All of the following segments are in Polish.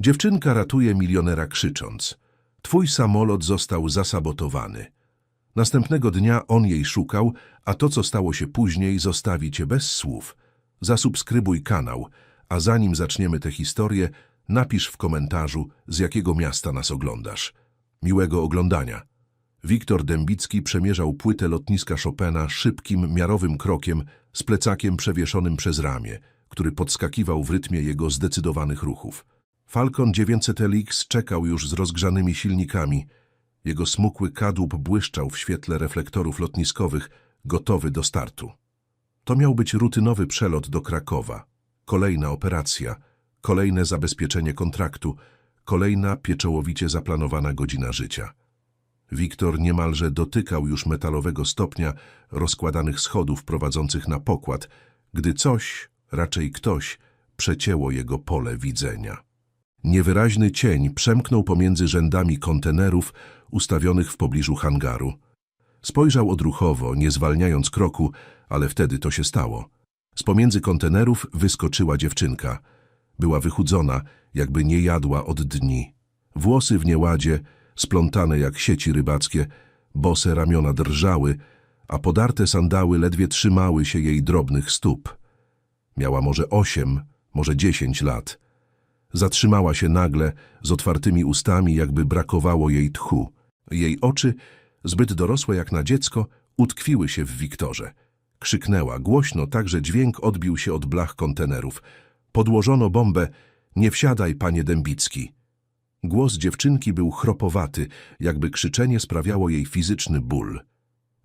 Dziewczynka ratuje milionera krzycząc. Twój samolot został zasabotowany. Następnego dnia on jej szukał, a to, co stało się później, zostawi cię bez słów. Zasubskrybuj kanał, a zanim zaczniemy tę historię, napisz w komentarzu, z jakiego miasta nas oglądasz. Miłego oglądania. Wiktor Dębicki przemierzał płytę lotniska Chopina szybkim, miarowym krokiem z plecakiem przewieszonym przez ramię, który podskakiwał w rytmie jego zdecydowanych ruchów. Falcon 900LX czekał już z rozgrzanymi silnikami. Jego smukły kadłub błyszczał w świetle reflektorów lotniskowych, gotowy do startu. To miał być rutynowy przelot do Krakowa. Kolejna operacja, kolejne zabezpieczenie kontraktu, kolejna pieczołowicie zaplanowana godzina życia. Wiktor niemalże dotykał już metalowego stopnia rozkładanych schodów prowadzących na pokład, gdy coś, raczej ktoś, przecięło jego pole widzenia. Niewyraźny cień przemknął pomiędzy rzędami kontenerów ustawionych w pobliżu hangaru. Spojrzał odruchowo, nie zwalniając kroku, ale wtedy to się stało. Z pomiędzy kontenerów wyskoczyła dziewczynka. Była wychudzona, jakby nie jadła od dni. Włosy w nieładzie, splątane jak sieci rybackie, bose ramiona drżały, a podarte sandały ledwie trzymały się jej drobnych stóp. Miała może osiem, może dziesięć lat. Zatrzymała się nagle, z otwartymi ustami, jakby brakowało jej tchu. Jej oczy, zbyt dorosłe jak na dziecko, utkwiły się w Wiktorze. Krzyknęła głośno, tak że dźwięk odbił się od blach kontenerów. Podłożono bombę. Nie wsiadaj, panie Dębicki. Głos dziewczynki był chropowaty, jakby krzyczenie sprawiało jej fizyczny ból.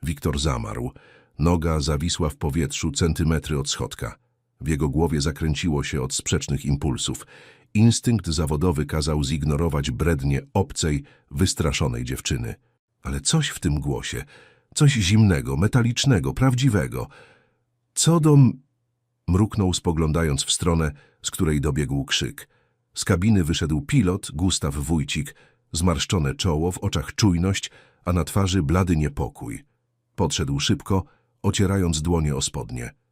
Wiktor zamarł. Noga zawisła w powietrzu centymetry od schodka. W jego głowie zakręciło się od sprzecznych impulsów. Instynkt zawodowy kazał zignorować brednie obcej, wystraszonej dziewczyny. Ale coś w tym głosie, coś zimnego, metalicznego, prawdziwego. Co do... Mruknął spoglądając w stronę, z której dobiegł krzyk. Z kabiny wyszedł pilot, Gustaw Wójcik, zmarszczone czoło, w oczach czujność, a na twarzy blady niepokój. Podszedł szybko, ocierając dłonie o spodnie.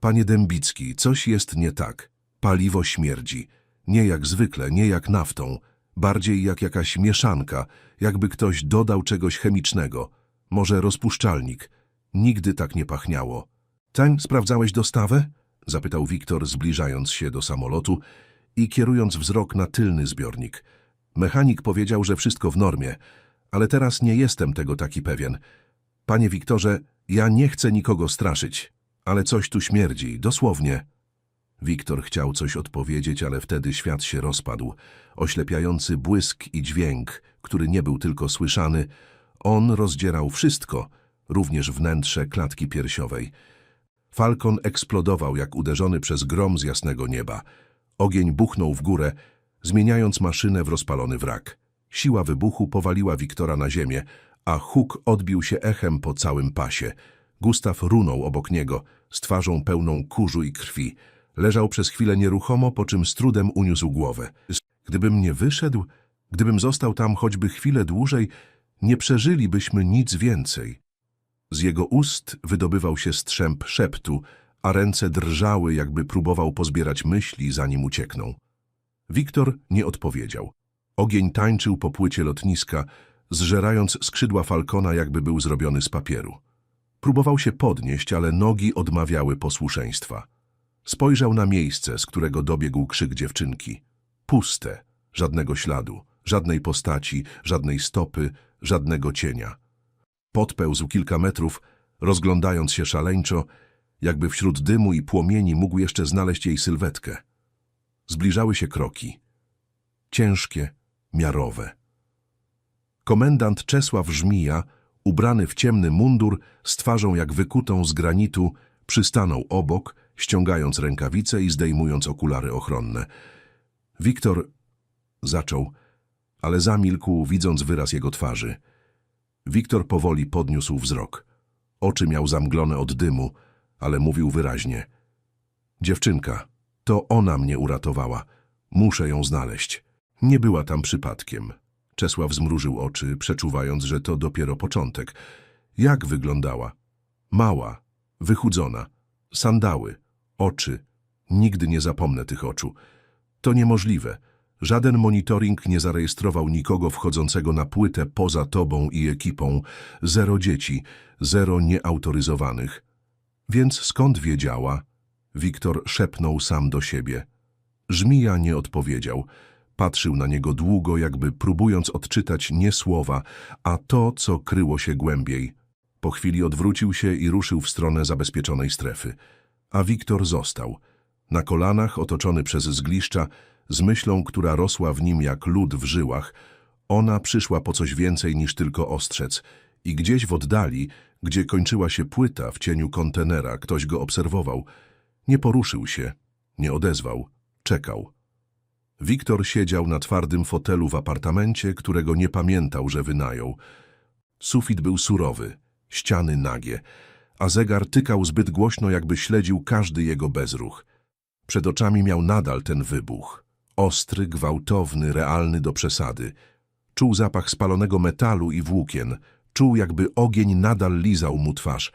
Panie Dębicki, coś jest nie tak. Paliwo śmierdzi. Nie jak zwykle, nie jak naftą. Bardziej jak jakaś mieszanka, jakby ktoś dodał czegoś chemicznego. Może rozpuszczalnik. Nigdy tak nie pachniało. Tań, sprawdzałeś dostawę? Zapytał Wiktor, zbliżając się do samolotu i kierując wzrok na tylny zbiornik. Mechanik powiedział, że wszystko w normie, ale teraz nie jestem tego taki pewien. Panie Wiktorze, ja nie chcę nikogo straszyć, ale coś tu śmierdzi, dosłownie. Wiktor chciał coś odpowiedzieć, ale wtedy świat się rozpadł. Oślepiający błysk i dźwięk, który nie był tylko słyszany, on rozdzierał wszystko, również wnętrze klatki piersiowej. Falkon eksplodował jak uderzony przez grom z jasnego nieba. Ogień buchnął w górę, zmieniając maszynę w rozpalony wrak. Siła wybuchu powaliła Wiktora na ziemię, a huk odbił się echem po całym pasie. Gustaw runął obok niego, z twarzą pełną kurzu i krwi. Leżał przez chwilę nieruchomo, po czym z trudem uniósł głowę. Gdybym nie wyszedł, gdybym został tam choćby chwilę dłużej, nie przeżylibyśmy nic więcej. Z jego ust wydobywał się strzęp szeptu, a ręce drżały, jakby próbował pozbierać myśli, zanim uciekną. Wiktor nie odpowiedział. Ogień tańczył po płycie lotniska, zżerając skrzydła falkona, jakby był zrobiony z papieru. Próbował się podnieść, ale nogi odmawiały posłuszeństwa. Spojrzał na miejsce, z którego dobiegł krzyk dziewczynki. Puste, żadnego śladu, żadnej postaci, żadnej stopy, żadnego cienia. Podpełzł kilka metrów, rozglądając się szaleńczo, jakby wśród dymu i płomieni mógł jeszcze znaleźć jej sylwetkę. Zbliżały się kroki. Ciężkie, miarowe. Komendant Czesław Żmija, ubrany w ciemny mundur, z twarzą jak wykutą z granitu, przystanął obok, ściągając rękawice i zdejmując okulary ochronne. Wiktor zaczął, ale zamilkł, widząc wyraz jego twarzy. Wiktor powoli podniósł wzrok. Oczy miał zamglone od dymu, ale mówił wyraźnie. Dziewczynka, to ona mnie uratowała. Muszę ją znaleźć. Nie była tam przypadkiem. Czesław zmrużył oczy, przeczuwając, że to dopiero początek. Jak wyglądała? Mała, wychudzona, sandały, oczy. Nigdy nie zapomnę tych oczu. To niemożliwe. Żaden monitoring nie zarejestrował nikogo wchodzącego na płytę poza tobą i ekipą. Zero dzieci, zero nieautoryzowanych. Więc skąd wiedziała? Wiktor szepnął sam do siebie. Żmija nie odpowiedział. Patrzył na niego długo, jakby próbując odczytać nie słowa, a to, co kryło się głębiej. Po chwili odwrócił się i ruszył w stronę zabezpieczonej strefy. A Wiktor został. Na kolanach, otoczony przez zgliszcza, z myślą, która rosła w nim jak lód w żyłach, ona przyszła po coś więcej niż tylko ostrzec i gdzieś w oddali, gdzie kończyła się płyta w cieniu kontenera, ktoś go obserwował. Nie poruszył się, nie odezwał, czekał. Wiktor siedział na twardym fotelu w apartamencie, którego nie pamiętał, że wynajął. Sufit był surowy, ściany nagie, a zegar tykał zbyt głośno, jakby śledził każdy jego bezruch. Przed oczami miał nadal ten wybuch. Ostry, gwałtowny, realny do przesady. Czuł zapach spalonego metalu i włókien. Czuł, jakby ogień nadal lizał mu twarz.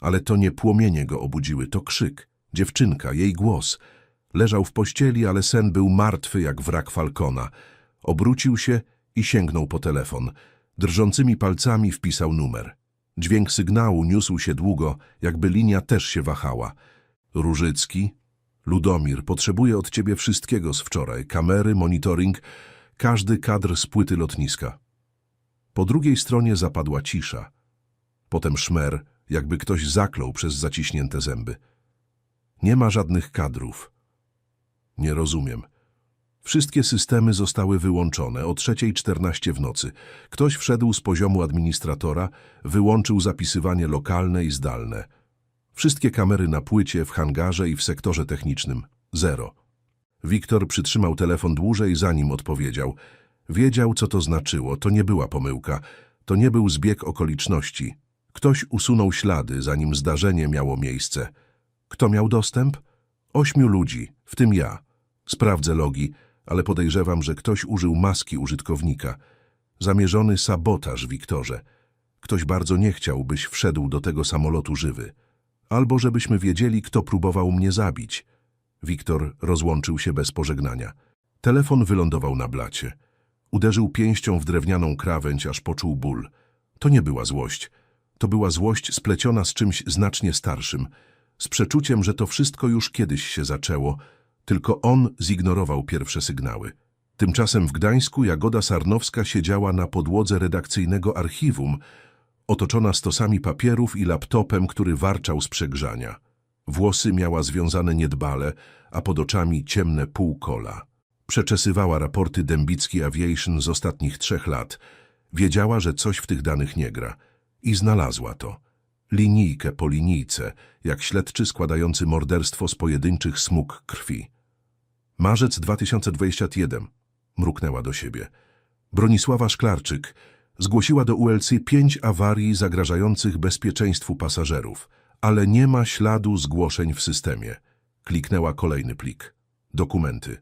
Ale to nie płomienie go obudziły, to krzyk. Dziewczynka, jej głos. Leżał w pościeli, ale sen był martwy jak wrak falkona. Obrócił się i sięgnął po telefon. Drżącymi palcami wpisał numer. Dźwięk sygnału niósł się długo, jakby linia też się wahała. Różycki, Ludomir, potrzebuję od ciebie wszystkiego z wczoraj. Kamery, monitoring, każdy kadr z płyty lotniska. Po drugiej stronie zapadła cisza. Potem szmer, jakby ktoś zaklął przez zaciśnięte zęby. Nie ma żadnych kadrów. Nie rozumiem. Wszystkie systemy zostały wyłączone o 3.14 w nocy. Ktoś wszedł z poziomu administratora, wyłączył zapisywanie lokalne i zdalne. Wszystkie kamery na płycie, w hangarze i w sektorze technicznym. Zero. Wiktor przytrzymał telefon dłużej, zanim odpowiedział. Wiedział, co to znaczyło. To nie była pomyłka. To nie był zbieg okoliczności. Ktoś usunął ślady, zanim zdarzenie miało miejsce. Kto miał dostęp? Ośmiu ludzi, w tym ja. Sprawdzę logi, ale podejrzewam, że ktoś użył maski użytkownika. Zamierzony sabotaż, Wiktorze. Ktoś bardzo nie chciał, byś wszedł do tego samolotu żywy. Albo żebyśmy wiedzieli, kto próbował mnie zabić. Wiktor rozłączył się bez pożegnania. Telefon wylądował na blacie. Uderzył pięścią w drewnianą krawędź, aż poczuł ból. To nie była złość. To była złość spleciona z czymś znacznie starszym. Z przeczuciem, że to wszystko już kiedyś się zaczęło, tylko on zignorował pierwsze sygnały. Tymczasem w Gdańsku Jagoda Sarnowska siedziała na podłodze redakcyjnego archiwum, otoczona stosami papierów i laptopem, który warczał z przegrzania. Włosy miała związane niedbale, a pod oczami ciemne półkola. Przeczesywała raporty Dębicki Aviation z ostatnich trzech lat. Wiedziała, że coś w tych danych nie gra. I znalazła to. Linijkę po linijce, jak śledczy składający morderstwo z pojedynczych smug krwi. Marzec 2021. Mruknęła do siebie. Bronisława Szklarczyk zgłosiła do ULC pięć awarii zagrażających bezpieczeństwu pasażerów, ale nie ma śladu zgłoszeń w systemie. Kliknęła kolejny plik. Dokumenty.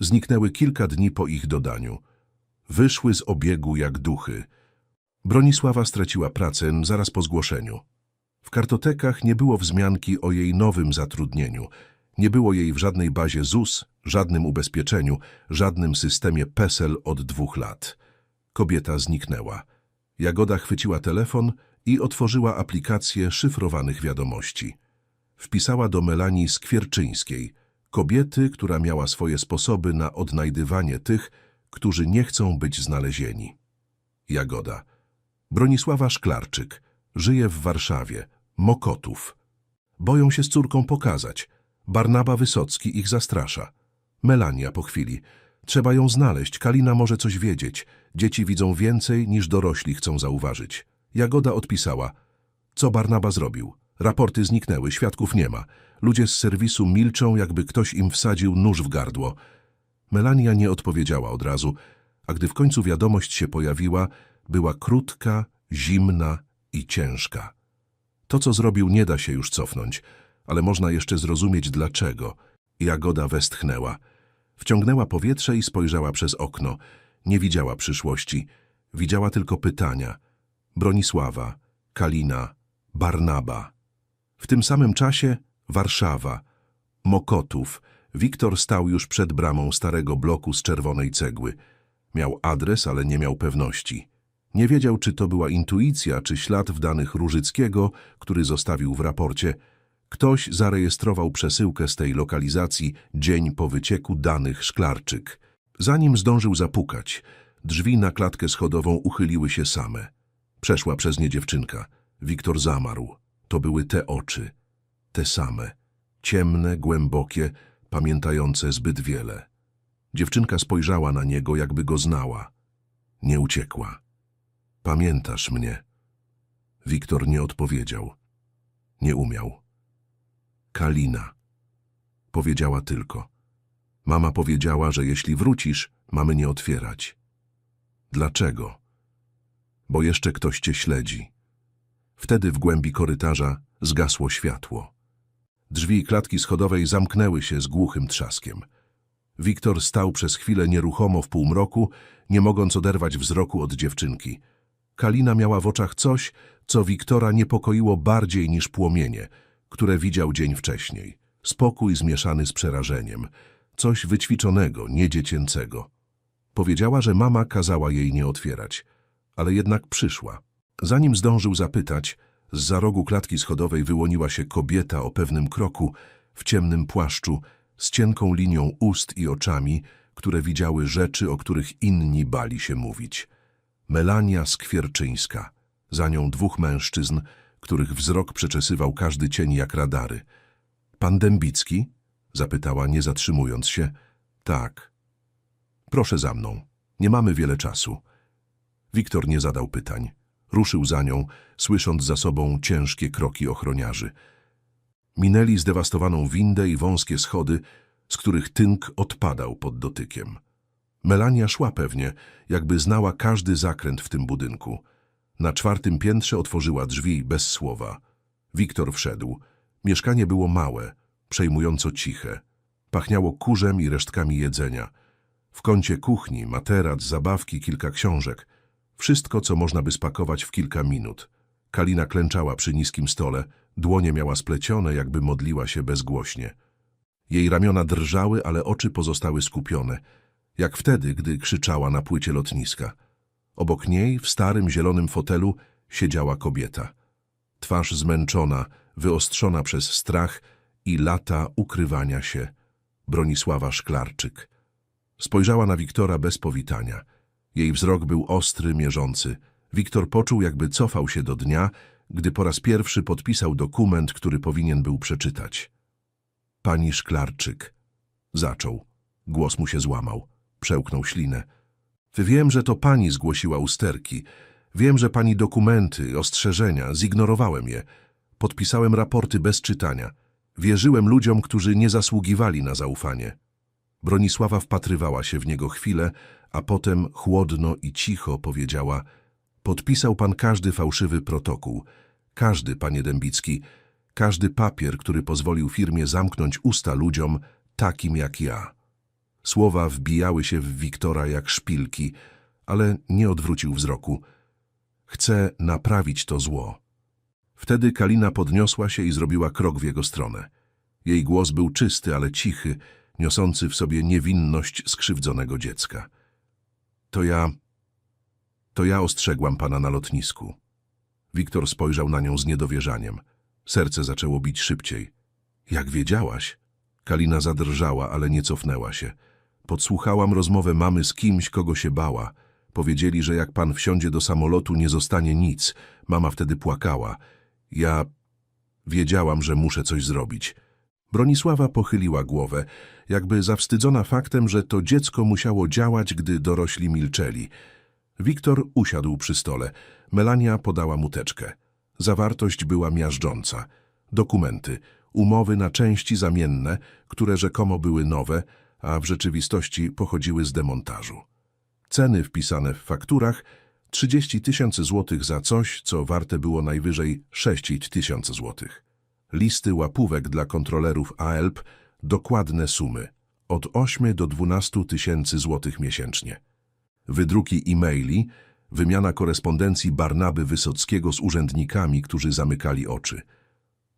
Zniknęły kilka dni po ich dodaniu. Wyszły z obiegu jak duchy. Bronisława straciła pracę zaraz po zgłoszeniu. W kartotekach nie było wzmianki o jej nowym zatrudnieniu. Nie było jej w żadnej bazie ZUS, żadnym ubezpieczeniu, żadnym systemie PESEL od dwóch lat. Kobieta zniknęła. Jagoda chwyciła telefon i otworzyła aplikację szyfrowanych wiadomości. Wpisała do Melanii Skwierczyńskiej, kobiety, która miała swoje sposoby na odnajdywanie tych, którzy nie chcą być znalezieni. Jagoda. Bronisława Szklarczyk. Żyje w Warszawie. Mokotów. Boją się z córką pokazać. Barnaba Wysocki ich zastrasza. Melania po chwili. Trzeba ją znaleźć, Kalina może coś wiedzieć. Dzieci widzą więcej, niż dorośli chcą zauważyć. Jagoda odpisała. Co Barnaba zrobił? Raporty zniknęły, świadków nie ma. Ludzie z serwisu milczą, jakby ktoś im wsadził nóż w gardło. Melania nie odpowiedziała od razu, a gdy w końcu wiadomość się pojawiła, była krótka, zimna i ciężka. To, co zrobił, nie da się już cofnąć, ale można jeszcze zrozumieć dlaczego. Jagoda westchnęła. Wciągnęła powietrze i spojrzała przez okno. Nie widziała przyszłości. Widziała tylko pytania. Bronisława, Kalina, Barnaba. W tym samym czasie Warszawa, Mokotów, Wiktor stał już przed bramą starego bloku z czerwonej cegły. Miał adres, ale nie miał pewności. Nie wiedział, czy to była intuicja, czy ślad w danych Różyckiego, który zostawił w raporcie. Ktoś zarejestrował przesyłkę z tej lokalizacji dzień po wycieku danych Szklarczyk. Zanim zdążył zapukać, drzwi na klatkę schodową uchyliły się same. Przeszła przez nie dziewczynka. Wiktor zamarł. To były te oczy. Te same. Ciemne, głębokie, pamiętające zbyt wiele. Dziewczynka spojrzała na niego, jakby go znała. Nie uciekła. Pamiętasz mnie? Wiktor nie odpowiedział. Nie umiał. Kalina. Powiedziała tylko. Mama powiedziała, że jeśli wrócisz, mamy nie otwierać. Dlaczego? Bo jeszcze ktoś cię śledzi. Wtedy w głębi korytarza zgasło światło. Drzwi klatki schodowej zamknęły się z głuchym trzaskiem. Wiktor stał przez chwilę nieruchomo w półmroku, nie mogąc oderwać wzroku od dziewczynki. Kalina miała w oczach coś, co Wiktora niepokoiło bardziej niż płomienie, które widział dzień wcześniej. Spokój zmieszany z przerażeniem. Coś wyćwiczonego, niedziecięcego. Powiedziała, że mama kazała jej nie otwierać, ale jednak przyszła. Zanim zdążył zapytać, z za rogu klatki schodowej wyłoniła się kobieta o pewnym kroku, w ciemnym płaszczu, z cienką linią ust i oczami, które widziały rzeczy, o których inni bali się mówić. Melania Skwierczyńska, za nią dwóch mężczyzn, których wzrok przeczesywał każdy cień jak radary. Pan Dębicki? zapytała, nie zatrzymując się. Tak. Proszę za mną. Nie mamy wiele czasu. Wiktor nie zadał pytań. Ruszył za nią, słysząc za sobą ciężkie kroki ochroniarzy. Minęli zdewastowaną windę i wąskie schody, z których tynk odpadał pod dotykiem. Melania szła pewnie, jakby znała każdy zakręt w tym budynku. Na czwartym piętrze otworzyła drzwi bez słowa. Wiktor wszedł. Mieszkanie było małe, przejmująco ciche. Pachniało kurzem i resztkami jedzenia. W kącie kuchni materac, zabawki, kilka książek. Wszystko, co można by spakować w kilka minut. Kalina klęczała przy niskim stole, dłonie miała splecione, jakby modliła się bezgłośnie. Jej ramiona drżały, ale oczy pozostały skupione, jak wtedy, gdy krzyczała na płycie lotniska. Obok niej, w starym zielonym fotelu, siedziała kobieta. Twarz zmęczona, wyostrzona przez strach i lata ukrywania się. Bronisława Szklarczyk. Spojrzała na Wiktora bez powitania. Jej wzrok był ostry, mierzący. Wiktor poczuł, jakby cofał się do dnia, gdy po raz pierwszy podpisał dokument, który powinien był przeczytać. Pani Szklarczyk. Zaczął. Głos mu się złamał. Przełknął ślinę. Wiem, że to pani zgłosiła usterki. Wiem, że pani dokumenty, ostrzeżenia, zignorowałem je. Podpisałem raporty bez czytania. Wierzyłem ludziom, którzy nie zasługiwali na zaufanie. Bronisława wpatrywała się w niego chwilę, a potem chłodno i cicho powiedziała Podpisał pan każdy fałszywy protokół. Każdy, panie Dębicki. Każdy papier, który pozwolił firmie zamknąć usta ludziom takim jak ja. Słowa wbijały się w Wiktora jak szpilki, ale nie odwrócił wzroku. Chcę naprawić to zło. Wtedy Kalina podniosła się i zrobiła krok w jego stronę. Jej głos był czysty, ale cichy, niosący w sobie niewinność skrzywdzonego dziecka. To ja... To ja ostrzegłam pana na lotnisku. Wiktor spojrzał na nią z niedowierzaniem. Serce zaczęło bić szybciej. Jak wiedziałaś? Kalina zadrżała, ale nie cofnęła się. Podsłuchałam rozmowę mamy z kimś, kogo się bała. Powiedzieli, że jak pan wsiądzie do samolotu, nie zostanie nic. Mama wtedy płakała. Ja wiedziałam, że muszę coś zrobić. Bronisława pochyliła głowę, jakby zawstydzona faktem, że to dziecko musiało działać, gdy dorośli milczeli. Wiktor usiadł przy stole. Melania podała mu teczkę. Zawartość była miażdżąca. Dokumenty, umowy na części zamienne, które rzekomo były nowe, a w rzeczywistości pochodziły z demontażu. Ceny wpisane w fakturach 30 tysięcy złotych za coś, co warte było najwyżej 6 tysięcy złotych. Listy łapówek dla kontrolerów AELP, dokładne sumy, od 8 do 12 tysięcy złotych miesięcznie. Wydruki e-maili, wymiana korespondencji Barnaby Wysockiego z urzędnikami, którzy zamykali oczy.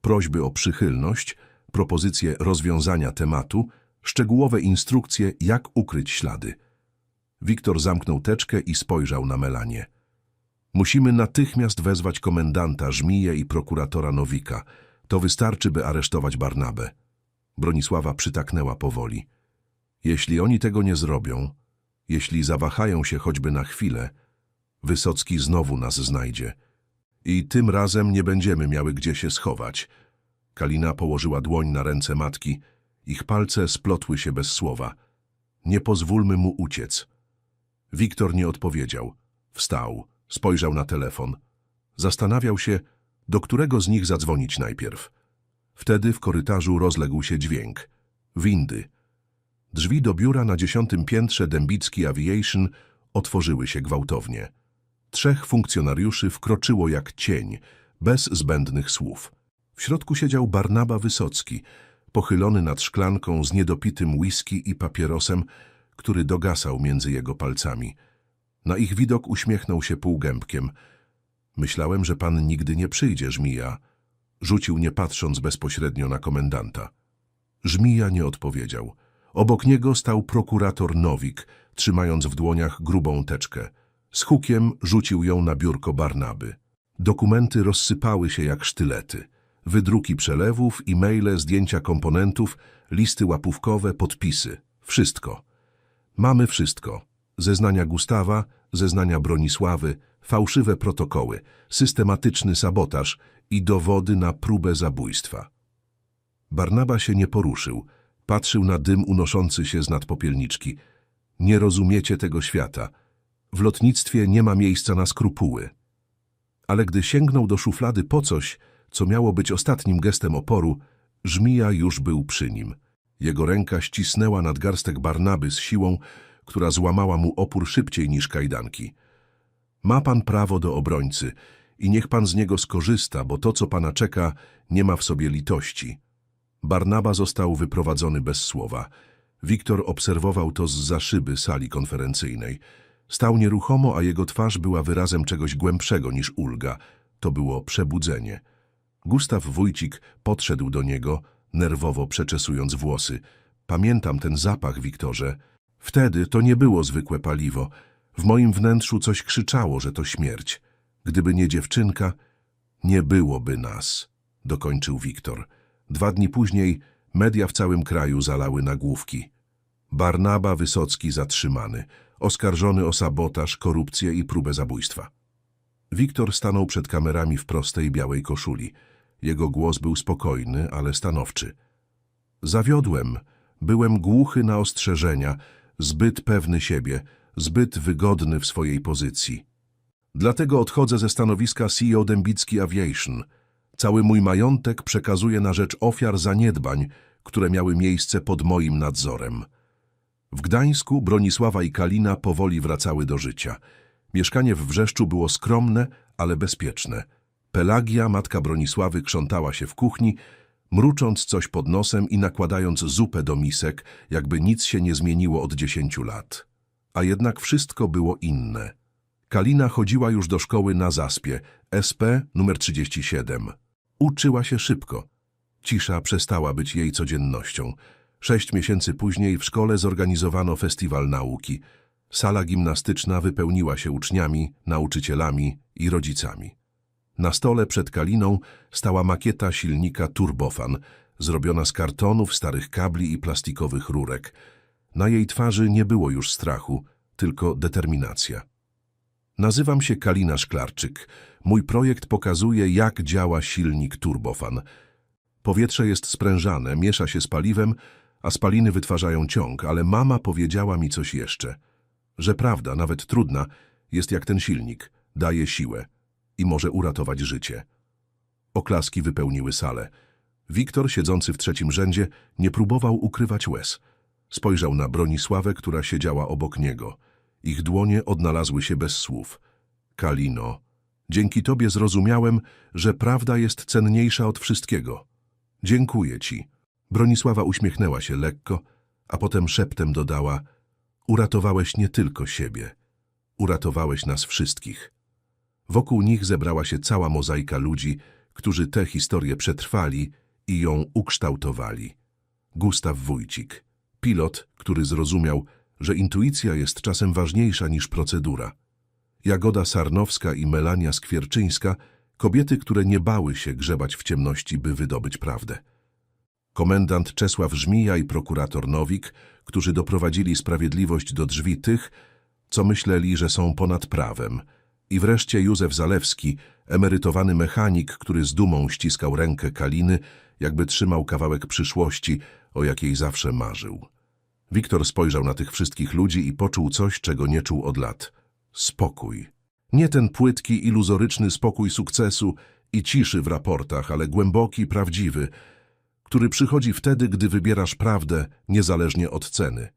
Prośby o przychylność, propozycje rozwiązania tematu, Szczegółowe instrukcje, jak ukryć ślady. Wiktor zamknął teczkę i spojrzał na Melanię. Musimy natychmiast wezwać komendanta, żmiję i prokuratora Nowika. To wystarczy, by aresztować Barnabę. Bronisława przytaknęła powoli. Jeśli oni tego nie zrobią, jeśli zawahają się choćby na chwilę, Wysocki znowu nas znajdzie. I tym razem nie będziemy miały gdzie się schować. Kalina położyła dłoń na ręce matki. Ich palce splotły się bez słowa. Nie pozwólmy mu uciec. Wiktor nie odpowiedział. Wstał, spojrzał na telefon. Zastanawiał się, do którego z nich zadzwonić najpierw. Wtedy w korytarzu rozległ się dźwięk. Windy. Drzwi do biura na dziesiątym piętrze Dębicki Aviation otworzyły się gwałtownie. Trzech funkcjonariuszy wkroczyło jak cień, bez zbędnych słów. W środku siedział Barnaba Wysocki, pochylony nad szklanką z niedopitym whisky i papierosem, który dogasał między jego palcami. Na ich widok uśmiechnął się półgębkiem. Myślałem, że pan nigdy nie przyjdzie, żmija. Rzucił nie patrząc bezpośrednio na komendanta. Żmija nie odpowiedział. Obok niego stał prokurator Nowik, trzymając w dłoniach grubą teczkę. Z hukiem rzucił ją na biurko Barnaby. Dokumenty rozsypały się jak sztylety. Wydruki przelewów, e-maile, zdjęcia komponentów, listy łapówkowe, podpisy. Wszystko. Mamy wszystko. Zeznania Gustawa, zeznania Bronisławy, fałszywe protokoły, systematyczny sabotaż i dowody na próbę zabójstwa. Barnaba się nie poruszył. Patrzył na dym unoszący się z nad popielniczki. Nie rozumiecie tego świata. W lotnictwie nie ma miejsca na skrupuły. Ale gdy sięgnął do szuflady po coś, co miało być ostatnim gestem oporu, żmija już był przy nim. Jego ręka ścisnęła nadgarstek Barnaby z siłą, która złamała mu opór szybciej niż kajdanki. Ma pan prawo do obrońcy i niech pan z niego skorzysta, bo to, co pana czeka, nie ma w sobie litości. Barnaba został wyprowadzony bez słowa. Wiktor obserwował to z za szyby sali konferencyjnej. Stał nieruchomo, a jego twarz była wyrazem czegoś głębszego niż ulga. To było przebudzenie. Gustaw Wójcik podszedł do niego, nerwowo przeczesując włosy. Pamiętam ten zapach, Wiktorze. Wtedy to nie było zwykłe paliwo. W moim wnętrzu coś krzyczało, że to śmierć. Gdyby nie dziewczynka, nie byłoby nas, dokończył Wiktor. Dwa dni później media w całym kraju zalały nagłówki. Barnaba Wysocki zatrzymany, oskarżony o sabotaż, korupcję i próbę zabójstwa. Wiktor stanął przed kamerami w prostej białej koszuli. Jego głos był spokojny, ale stanowczy. Zawiodłem. Byłem głuchy na ostrzeżenia, zbyt pewny siebie, zbyt wygodny w swojej pozycji. Dlatego odchodzę ze stanowiska CEO Dębicki Aviation. Cały mój majątek przekazuję na rzecz ofiar zaniedbań, które miały miejsce pod moim nadzorem. W Gdańsku Bronisława i Kalina powoli wracały do życia. Mieszkanie w Wrzeszczu było skromne, ale bezpieczne. Pelagia, matka Bronisławy, krzątała się w kuchni, mrucząc coś pod nosem i nakładając zupę do misek, jakby nic się nie zmieniło od dziesięciu lat. A jednak wszystko było inne. Kalina chodziła już do szkoły na zaspie, SP numer 37. Uczyła się szybko. Cisza przestała być jej codziennością. Sześć miesięcy później w szkole zorganizowano festiwal nauki. Sala gimnastyczna wypełniła się uczniami, nauczycielami i rodzicami. Na stole przed Kaliną stała makieta silnika Turbofan, zrobiona z kartonów, starych kabli i plastikowych rurek. Na jej twarzy nie było już strachu, tylko determinacja. Nazywam się Kalina Szklarczyk. Mój projekt pokazuje, jak działa silnik Turbofan. Powietrze jest sprężane, miesza się z paliwem, a spaliny wytwarzają ciąg, ale mama powiedziała mi coś jeszcze. Że prawda, nawet trudna, jest jak ten silnik, daje siłę i może uratować życie. Oklaski wypełniły salę. Wiktor, siedzący w trzecim rzędzie, nie próbował ukrywać łez. Spojrzał na Bronisławę, która siedziała obok niego. Ich dłonie odnalazły się bez słów. Kalino, dzięki tobie zrozumiałem, że prawda jest cenniejsza od wszystkiego. Dziękuję ci. Bronisława uśmiechnęła się lekko, a potem szeptem dodała Uratowałeś nie tylko siebie, uratowałeś nas wszystkich. Wokół nich zebrała się cała mozaika ludzi, którzy tę historię przetrwali i ją ukształtowali. Gustaw Wójcik, Pilot, który zrozumiał, że intuicja jest czasem ważniejsza niż procedura. Jagoda Sarnowska i Melania Skwierczyńska, kobiety, które nie bały się grzebać w ciemności, by wydobyć prawdę. Komendant Czesław Żmija i prokurator Nowik, którzy doprowadzili sprawiedliwość do drzwi tych, co myśleli, że są ponad prawem. I wreszcie Józef Zalewski, emerytowany mechanik, który z dumą ściskał rękę Kaliny, jakby trzymał kawałek przyszłości, o jakiej zawsze marzył. Wiktor spojrzał na tych wszystkich ludzi i poczuł coś, czego nie czuł od lat. Spokój. Nie ten płytki, iluzoryczny spokój sukcesu i ciszy w raportach, ale głęboki, prawdziwy, który przychodzi wtedy, gdy wybierasz prawdę, niezależnie od ceny.